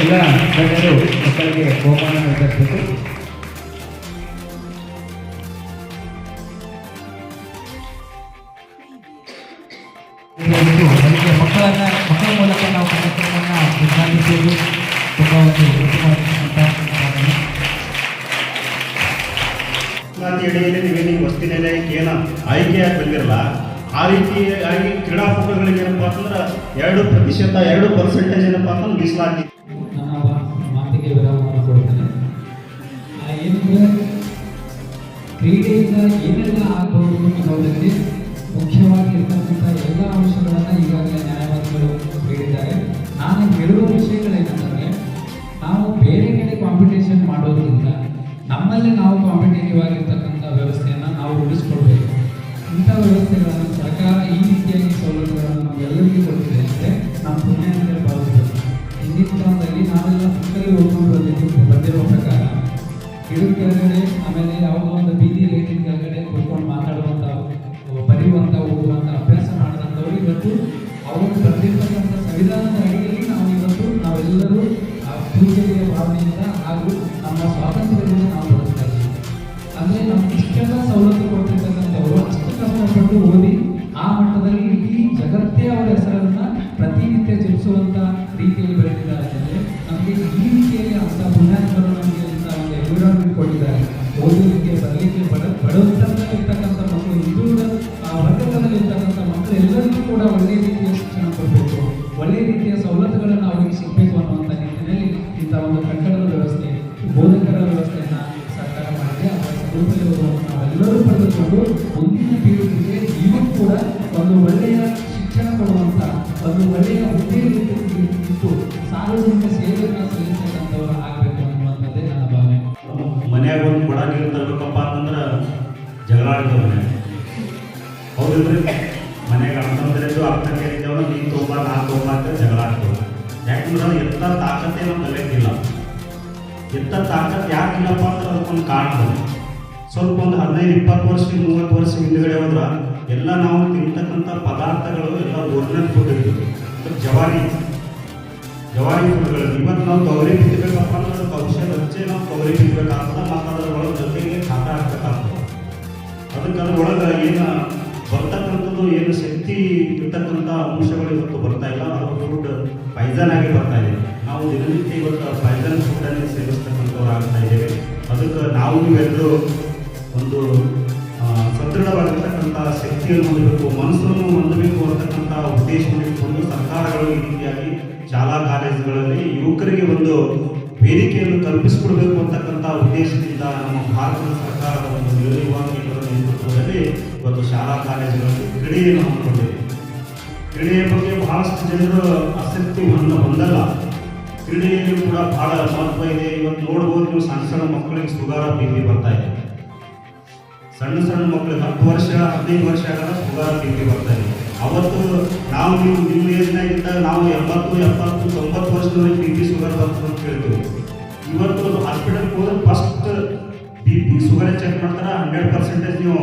ಎಲ್ಲ ಗಣ್ಯರು ಮಕ್ಕಳಿಗೆ ಬಹುಮಾನ ಅದಕ್ಕೆ ಮಕ್ಕಳನ್ನ, ಮಕ್ಕಳ ಮೂಲಕ ನಾವು ಕಾರ್ಯಕ್ರಮವನ್ನು ಉದ್ಘಾಟಿಸುವುದು ತುಂಬ ಒಂದು ಅಡಿಯಲ್ಲಿ ನೀವೇನು ಈ ಏನ ನಿಲಯಕ್ಕೆ ಏನು ಬಂದಿರಲ್ಲ ಆ ರೀತಿಯಾಗಿ ಕ್ರೀಡಾಪಟುಗಳಿಗೆ ಏನಪ್ಪ ಅಂತಂದ್ರೆ ಎರಡು ಪ್ರತಿಶತ, ಎರಡು ಪರ್ಸೆಂಟೇಜ್ ಏನಪ್ಪ ಅಂತಂದ್ರೆ ಮೀಸಲಾತಿ. ಕ್ರೀಡೆಯಿಂದ ಏನೆಲ್ಲ ಆಗಬಹುದು ಅನ್ನೋದಕ್ಕೆ ಮುಖ್ಯವಾಗಿ ಇರ್ತಕ್ಕಂಥ ಎಲ್ಲ ಅಂಶಗಳನ್ನು ಈಗಾಗಲೇ ನ್ಯಾಯವಾದಿಗಳು ಹೇಳಿದ್ದಾರೆ. ನಾನು ಹೇಳುವ ವಿಷಯಗಳೇನೆಂದರೆ, ನಾವು ಬೇರೆ ಕಡೆ ಕಾಂಪಿಟೇಷನ್ ಮಾಡೋದ್ರಿಂದ ನಮ್ಮಲ್ಲಿ ನಾವು ಕಾಂಪಿಟೇಟಿವ್ ಆಗಿರ್ತಕ್ಕಂಥ ವ್ಯವಸ್ಥೆಯನ್ನು ನಾವು ರೂಢಿಸ್ಕೊಳ್ಬೇಕು. ಇಂಥ ವ್ಯವಸ್ಥೆಗಳನ್ನು ಸರ್ಕಾರ ಈ ಕೆಳಗಡೆ ಆಮೇಲೆ ಯಾವುದೋ ಒಂದು ಬೀದಿ ರೇಟಿನ ಕೆಳಗಡೆ ಕೂತ್ಕೊಂಡು ಮಾತಾಡುವಂಥ ಬರೆಯುವಂಥ ಓದುವಂಥ ಅಭ್ಯಾಸ ಮಾಡಿದಂಥವ್ರು ಇವತ್ತು ಅವರು ಬರೆದಿರ್ತಕ್ಕಂಥ ಸಂವಿಧಾನದ ಒಳ್ಳೆಯ ರೀತಿಯ ಶಿಕ್ಷಣ ಕೊಡಬೇಕು. ಒಳ್ಳೆಯ ರೀತಿಯ ಸವಲತ್ತುಗಳನ್ನು ಅವರಿಗೆ ಸಿಗಬೇಕು ಅನ್ನುವಂಥ ನಿಟ್ಟಿನಲ್ಲಿ ಇಂಥ ಒಂದು ಕಟ್ಟಡದ ವ್ಯವಸ್ಥೆ, ಬೋಧಕರ ವ್ಯವಸ್ಥೆಯನ್ನು ಸರ್ಕಾರ ಮಾಡಿದೆ. ಅದರ ಸದುಪಯೋಗವನ್ನು ನಾವೆಲ್ಲರೂ ಪಡೆದುಕೊಂಡು ಮುಂದಿನ ಪೀಳಿಗೆಗೆ ನೀವು ಕೂಡ ಒಂದು ಒಳ್ಳೆಯ ಶಿಕ್ಷಣ ಕೊಡುವಂಥ ಒಂದು ಒಳ್ಳೆಯ ಹುದ್ದೆಯಲ್ಲಿ ಸಾರ್ವಜನಿಕ ಸೇವೆಯನ್ನು ಸಲ್ಲಿಸತಕ್ಕಂಥವ್ರು ಆಗಬೇಕು ಅನ್ನುವಂಥದ್ದೇ ನನ್ನ ಭಾವನೆ. ಮನೆಯಾಗ ಒಂದು ಕೊಡ ನೀರು ತರಬೇಕಪ್ಪ ಅಂತಂದ್ರೆ ಜಗಳ ಆಡ್ತೇವೆ ಹೌದಿಲ್ರಿ? ಮನ್ಯಾಗ ಅಣ್ಣಂದ್ರದ್ದು ಅಕ್ಕಂಗೆ ಇದ್ದೇವಲ್ಲ ನೀನು ತೊಗೊಂಬ ನಾ ತೊಗೊಂಬ ಅಂತ ಜಗಳ ಆಗ್ತದೆ ಯಾಕಂದ್ರೆ ಎಂಥ ತಾಕತ್ತೆ ನಮ್ಮ ತಲೆಗಿಲ್ಲ ಎತ್ತ ತಾಕತ್ ಯಾಕಿಲ್ಲಪ್ಪ ಅಂದ್ರೆ ಅದಕ್ಕೊಂದು ಕಾರಣ ಸ್ವಲ್ಪ ಒಂದು ಹದಿನೈದು, ಇಪ್ಪತ್ತು ವರ್ಷ, ಮೂವತ್ತು ವರ್ಷ ಹಿಂದ್ಗಡೆ ಹೋದ್ರೆ ಎಲ್ಲ ನಾವು ತಿಂತಕ್ಕಂಥ ಪದಾರ್ಥಗಳು ಎಲ್ಲ ಒರಿಜಿನಲ್ ಫುಡ್ ಇರ್ತದೆ. ಜವಾರಿ. ಜವಾರಿ ಫುಡ್ಗಳು ಇವತ್ತು ನಾವು ತೊಗರಿ ಬಿತ್ತಬೇಕಪ್ಪ ಅಂದ್ರೆ ಅದಕ್ಕೆ ಔಷಧ ಹಚ್ಚಿ ನಾವು ತೊಗರಿ ಬಿತ್ತಬೇಕಾಗ್ತದೆ ಮತ್ತು ಅದ್ರ ಒಳಗೆ ಜೊತೆಗೆ ಖಾತ ಹಾಕ್ಬೇಕಾಗ್ತದೆ. ಅದಕ್ಕೆ ಅದ್ರೊಳಗೆ ಏನು ಇರ್ತಕ್ಕಂಥ ಅಂಶಗಳು ಇವತ್ತು ಬರ್ತಾ ಇಲ್ಲ. ಅದು ಫುಡ್ ಪೈಸನ್ ಆಗಿ ಬರ್ತಾ ಇದೆ. ನಾವು ದಿನನಿತ್ಯ ಇವತ್ತು ಪೈಸನ್ ಫುಡ್ಡನ್ನು ಸೇವಿಸ್ತಕ್ಕಂಥವ್ರು ಆಗ್ತಾ ಇದ್ದೇವೆ. ಅದಕ್ಕೆ ನಾವು ಎಲ್ಲರೂ ಒಂದು ಸದೃಢವಾಗಿರ್ತಕ್ಕಂಥ ಶಕ್ತಿಯನ್ನು ಹೊಂದಬೇಕು, ಮನಸ್ಸನ್ನು ಹೊಂದಬೇಕು ಅಂತಕ್ಕಂಥ ಉದ್ದೇಶವನ್ನು ಇಟ್ಕೊಂಡು ಸರ್ಕಾರಗಳು ಈ ರೀತಿಯಾಗಿ ಶಾಲಾ ಕಾಲೇಜುಗಳಲ್ಲಿ ಯುವಕರಿಗೆ ಒಂದು ವೇದಿಕೆಯನ್ನು ಕಲ್ಪಿಸಿಕೊಡ್ಬೇಕು ಅಂತಕ್ಕಂಥ ಉದ್ದೇಶದಿಂದ ನಮ್ಮ ಭಾರತದ ಸರ್ಕಾರದ ಒಂದು ನಿರ್ವಾಹಕರ ನೇತೃತ್ವದಲ್ಲಿ ಇವತ್ತು ಶಾಲಾ ಕಾಲೇಜುಗಳಲ್ಲಿ ಕ್ರೀಡೆಯನ್ನು ಹಮ್ಮಿಕೊಂಡಿದೆ. ಕ್ರೀಡೆಯ ಬಗ್ಗೆ ಬಹಳಷ್ಟು ಜನರು ಆಸಕ್ತಿ ಹೊಂದ ಹೊಂದಲ್ಲ. ಕ್ರೀಡೆಯಲ್ಲಿ ಕೂಡ ಬಹಳ ಮಹತ್ವ ಇದೆ. ಇವತ್ತು ನೋಡ್ಬೋದು ನೀವು ಸಣ್ಣ ಸಣ್ಣ ಮಕ್ಕಳಿಗೆ ಸುಗಾರ ಬೀದಿ ಬರ್ತಾ ಇದೆ. ಸಣ್ಣ ಸಣ್ಣ ಮಕ್ಕಳಿಗೆ ಹತ್ತು ವರ್ಷ, ಹದಿನೈದು ವರ್ಷ ಆಗಲ್ಲ ಸುಗಾರ ಬೀದಿ ಬರ್ತಾ ಇದೆ. ಅವತ್ತು ನಾವು ನೀವು ನಿಮ್ಮ ಏಜ್ನಾಗಿದ್ದಾಗ ನಾವು ಎಂಬತ್ತು, ಎಪ್ಪತ್ತು, ತೊಂಬತ್ತು ವರ್ಷದವರೆಗೆ ಬಿ ಪಿ ಶುಗರ್ ಬರ್ತದೆ ಅಂತ ಕೇಳ್ತೀವಿ ಇವತ್ತು ಹಾಸ್ಪಿಟಲ್ಗೆ ಹೋದ್ರೆ first B P sugar check ಮಾಡ್ತಾರೆ. ಹಂಡ್ರೆಡ್ ಪರ್ಸೆಂಟೇಜ್ ನೀವು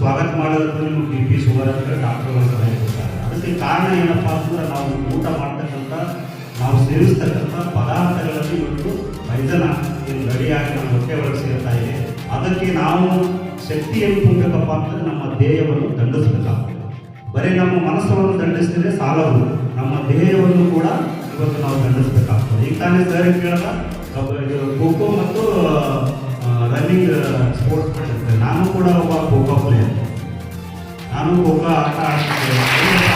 ಸ್ವಾಗತ ಮಾಡಿದ್ರೆ ನಿಮ್ಗೆ ಬಿ ಪಿ ಶುಗರ್ ಅಂತ ಡಾಕ್ಟರ್ಗಳು ಸಲಹೆ ಕೊಡ್ತಾರೆ. ಅದಕ್ಕೆ ಕಾರಣ ಏನಪ್ಪ ಅಂತಂದ್ರೆ ನಾವು ಊಟ ಮಾಡ್ತಕ್ಕಂಥ, ನಾವು ಸೇವಿಸ್ತಕ್ಕಂಥ ಪದಾರ್ಥಗಳಲ್ಲಿ ಇವತ್ತು ವೈದ್ಯನ ಏನು ಗಡಿಯಾಗಿ ನಮ್ಮ ಹೊಟ್ಟೆ ಒಳಗೆ ಸೇರ್ತಾ ಇದೆ. ಅದಕ್ಕೆ ನಾವು ಶಕ್ತಿಯನ್ನು ತುಂಬಬೇಕಪ್ಪ ಅಂತಂದ್ರೆ ನಮ್ಮ ದೇಹವನ್ನು ದಂಡಿಸಬೇಕಾಗ್ತದೆ. ಬರೀ ನಮ್ಮ ಮನಸ್ಸನ್ನು ದಂಡಿಸಿದ್ರೆ ಸಾಲವು ನಮ್ಮ ದೇಹವನ್ನು ಕೂಡ ಇವತ್ತು ನಾವು ದಂಡಿಸಬೇಕಾಗ್ತದೆ. ಈಗ ತಾನೇ ಸರ್ ಕೇಳದ? ಖೋಖೋ ಮತ್ತು ರನ್ನಿಂಗ್ ಸ್ಪೋರ್ಟ್ಸ್ ಮಾಡಿರ್ತೇನೆ ನಾನು ಕೂಡ ಒಬ್ಬ ಖೋಖೋ ಪ್ಲೇಯರ್ ನಾನು ಖೋಖೋ ಆಟ ಆಡ್ತಿದ್ದೆ.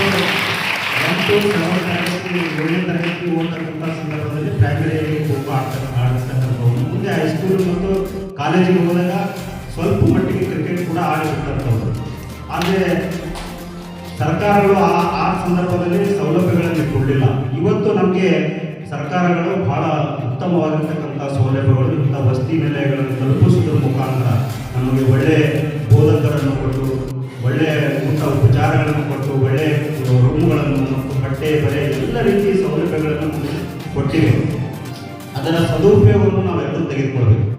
ಎಂಟು ಎಂಟು ತರಗತಿ ಏಳನೇ ತರಗತಿ ಓದ್ತಕ್ಕಂಥ ಸಂದರ್ಭದಲ್ಲಿ ಪ್ರೈಮರಿಯಲ್ಲಿ ಖೋಖೋ ಆಡ್ತ ಆಡಿಸ್ತಕ್ಕಂಥವ್ರು ಮುಂದೆ ಹೈಸ್ಕೂಲ್ ಮತ್ತು ಕಾಲೇಜಿಗೆ ಹೋದಾಗ ಸ್ವಲ್ಪ ಮಟ್ಟಿಗೆ ಕ್ರಿಕೆಟ್ ಕೂಡ ಆಡಿರ್ತಕ್ಕಂಥವ್ರು. ಆದರೆ ಸರ್ಕಾರಗಳು ಆ ಆ ಸಂದರ್ಭದಲ್ಲಿ ಸೌಲಭ್ಯಗಳನ್ನು ಕೊಡಲಿಲ್ಲ. ಇವತ್ತು ನಮಗೆ ಸರ್ಕಾರಗಳು ಬಹಳ ಉತ್ತಮವಾಗಿರ್ತಕ್ಕಂಥ ಸೌಲಭ್ಯಗಳು ಇಂಥ ವಸತಿ ನಿಲಯಗಳನ್ನು ತಲುಪಿಸುವುದರ ಮುಖಾಂತರ ಬಟ್ಟೆ ಎಲ್ಲ ರೀತಿಯ ಸೌಲಭ್ಯಗಳನ್ನು ಕೊಟ್ಟಿವೆ. ಅದರ ಸದುಪಯೋಗವನ್ನು ನಾವೆಲ್ಲರೂ ತೆಗೆದುಕೊಳ್ಬೇಕು.